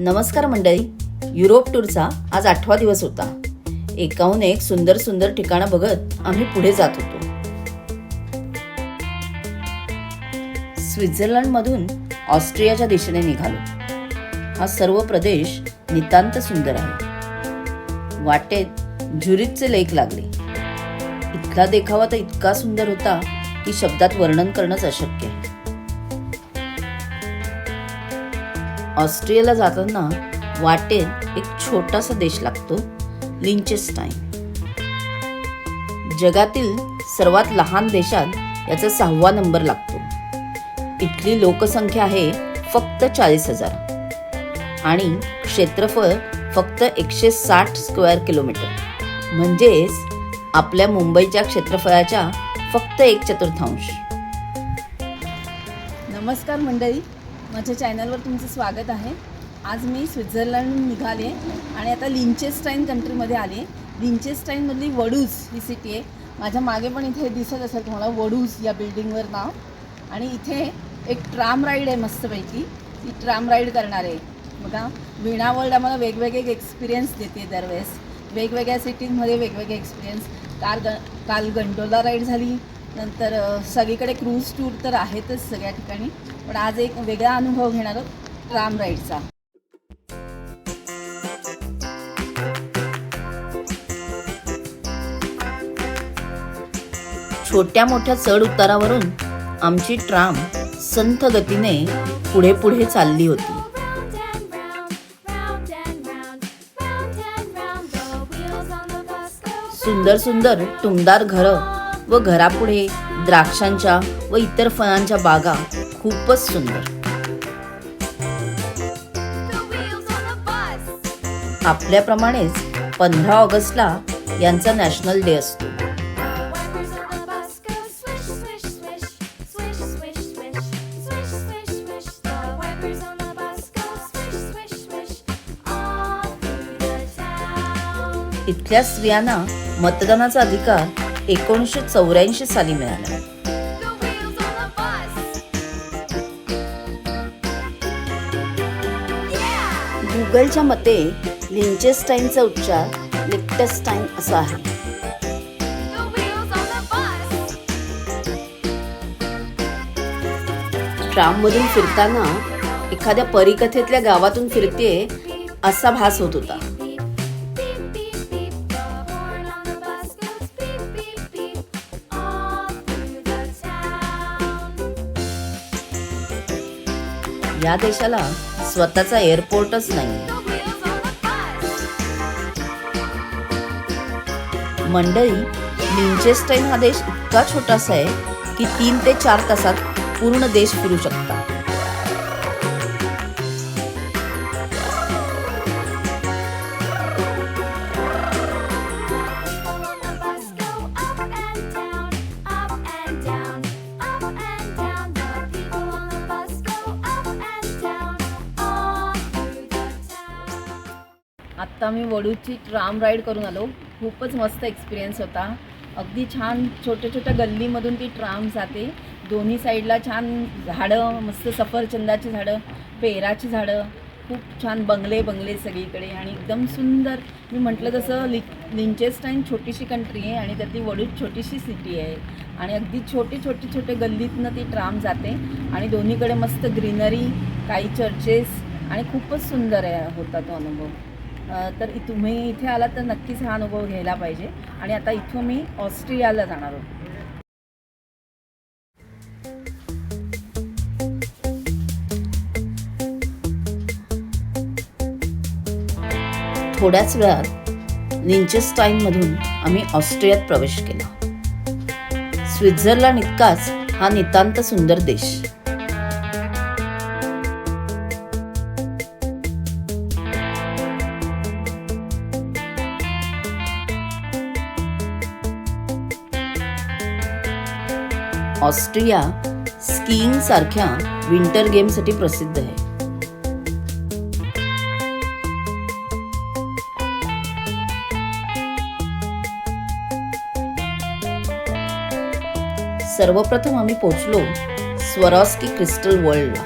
नमस्कार मंडळी. युरोप टूरचा आज आठवा दिवस होता. एकाहून एक सुंदर सुंदर ठिकाणं बघत आम्ही पुढे जात होतो. स्वित्झर्लंडमधून ऑस्ट्रियाच्या दिशेने निघालो. हा सर्व प्रदेश नितांत सुंदर आहे. वाटेत झुरिचचे लेक लागले. इथला देखावा तर इतका सुंदर होता की शब्दात वर्णन करणंच अशक्य आहे. ऑस्ट्रियाला जाताना वाटेत एक छोटासा देश लागतो लिंचेस्टाईन. जगातील सर्वात लहान देशात याचा सहावा नंबर लागतो. इथली लोकसंख्या आहे फक्त चाळीस हजार. आणि क्षेत्रफळ फक्त एकशे साठ स्क्वेअर किलोमीटर. म्हणजेच आपल्या मुंबईच्या क्षेत्रफळाच्या फक्त एक चतुर्थांश. नमस्कार मंडळी. माझ्या चॅनलवर तुमचं स्वागत आहे. आज मी स्वित्झर्लंड निघाले आणि आता लिंचेस्टाईन कंट्रीमध्ये आले. लिंचेस्टाईनमधली वडूज ही सिटी आहे. माझ्या मागे पण इथे दिसत असेल तुम्हाला वडूज या बिल्डिंगवर नाव. आणि इथे एक ट्राम राईड आहे मस्तपैकी. ती ट्राम राईड करणार. आहे बघा वीणा वर्ल्ड आम्हाला वेगवेगळे एक्सपिरियन्स देते दरवेळेस. वेगवेगळ्या सिटीजमध्ये वेगवेगळे एक्सपिरियन्स काल ग काल गंडोला राईड झाली. नंतर सगळीकडे क्रूज टूर तर आहेतच सगळ्या ठिकाणी पण आज एक वेगळा अनुभव घेणार आहोत ट्राम राईडचा छोट्या मोठ्या चढ उतारावरून आमची ट्राम संथ गतीने पुढे पुढे चालली होती. सुंदर सुंदर टुमदार घरं व घरापुढे द्राक्षांच्या व इतर फळांच्या बागा खूपच सुंदर. आपल्याप्रमाणेच पंधरा ऑगस्टला यांचा नॅशनल डे असतो. इथल्या स्त्रियांना मतदानाचा अधिकार एकोणीसशे चौऱ्याऐंशी साली मिळाला. गुगलच्या मते लिंचेस्टाईनचा उच्चार लिप्टेस्टाईन असा आहे. ट्राममधून फिरताना एखाद्या परिकथेतल्या गावातून फिरते असा भास होत होता. या देशाला स्वतःचा एअरपोर्टच नाही. मंडळी लिंचेस्टाईन हा देश इतका छोटासा आहे की तीन ते चार तासात पूर्ण देश फिरू शकता. आत्ता मी वडूची ट्राम राईड करून आलो. खूपच मस्त एक्सपिरियन्स होता. अगदी छान छोट्या छोट्या गल्लीमधून ती ट्राम जाते. दोन्ही साईडला छान झाडं मस्त सफरचंदाची झाडं पेराची झाडं खूप छान बंगले बंगले सगळीकडे आणि एकदम सुंदर. मी म्हटलं तसं लि लिंचेस्टाईन छोटीशी कंट्री आहे आणि त्यातली वडूज छोटीशी सिटी आहे. आणि अगदी छोटे छोटे छोटे गल्लीतनं ती ट्राम जाते आणि दोन्हीकडे मस्त ग्रीनरी काही चर्चेस आणि खूपच सुंदर आहे होता तो अनुभव. तर तुम्ही इथे आलात तर नक्कीच हा अनुभव घ्यायला पाहिजे. आणि आता इथून मी ऑस्ट्रियाला जाणार आहोत. थोड्याच वेळात निंचेस्टाईनमधून आम्ही ऑस्ट्रियात प्रवेश केला. स्वित्झर्लंड इतकाच हा नितांत सुंदर देश. ऑस्ट्रिया स्कीइंगसारख्या विंटर गेमसाठी प्रसिद्ध आहे. सर्वप्रथम आम्ही पोचलो स्वरॉस्की क्रिस्टल वर्ल्डला.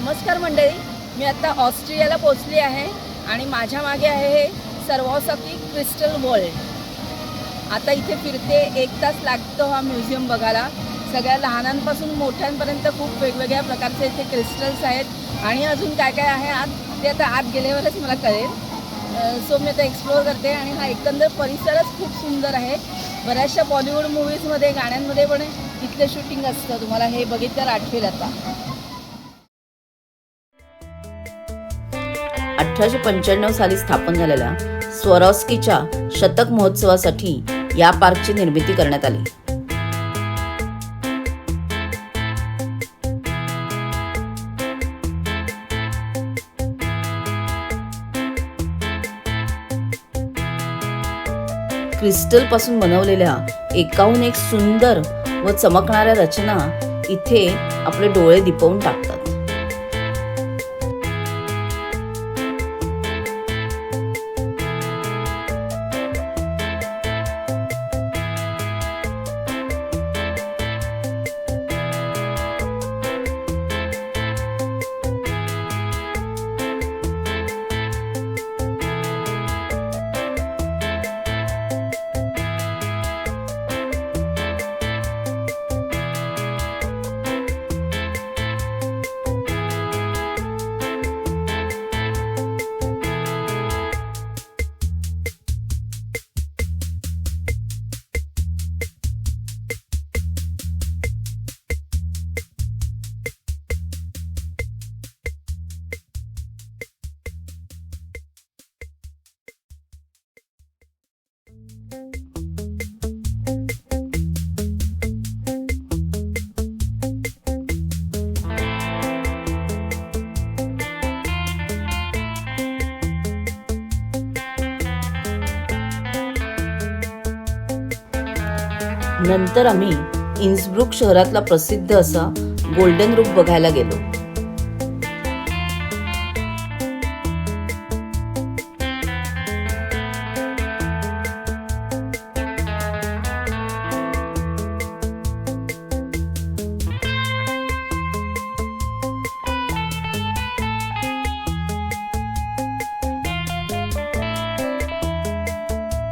नमस्कार मंडळी. मी आता ऑस्ट्रियाला पोचली आहे आणि माझ्या मागे आहे हे सर्वॉसकी क्रिस्टल वर्ल्ड. आता इथे फिरते एक तास लागतो हा म्युझियम बघायला. सगळ्या लहानांपासून मोठ्यांपर्यंत खूप वेगवेगळ्या प्रकारचे इथे क्रिस्टल्स आहेत. आणि अजून काय काय आहे आत ते आता आत गेल्यावरच मला कळेल. सो मी आता एक्सप्लोअर करते आणि हा एकंदर परिसरच खूप सुंदर आहे. बऱ्याचशा बॉलिवूड मूवीजमध्ये गाण्यांमध्ये पण इथलं शूटिंग असतं. तुम्हाला हे बघितल्यावर आठवेल आता. अठराशे पंच्याण्णव साली स्थापन झालेल्या स्वरॉस्कीच्या शतक महोत्सवासाठी या पार्कची निर्मिती करण्यात आली. क्रिस्टलपासून बनवलेल्या एकाहून एक सुंदर व चमकणाऱ्या रचना इथे आपले डोळे दिपवून टाकतात. नंतर आम्ही इन्सब्रुक शहरातला प्रसिद्ध असा गोल्डन रूप बघायला गेलो.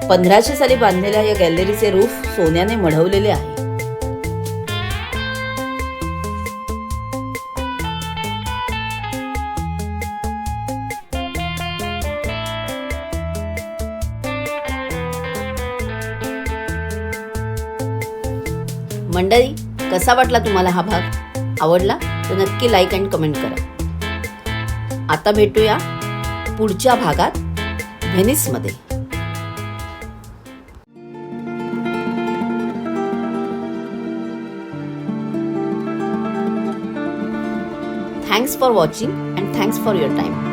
पंधराशे साली बांधलेल्या या गॅलरीचे रूफ सोन्याने मढवलेले आहे. मंडळी कसा वाटला तुम्हाला हा भाग? आवडला? तर नक्की लाईक अँड कमेंट करा. आता भेटूया पुढच्या भागात व्हेनिसमध्ये Thanks for watching and thanks for your time.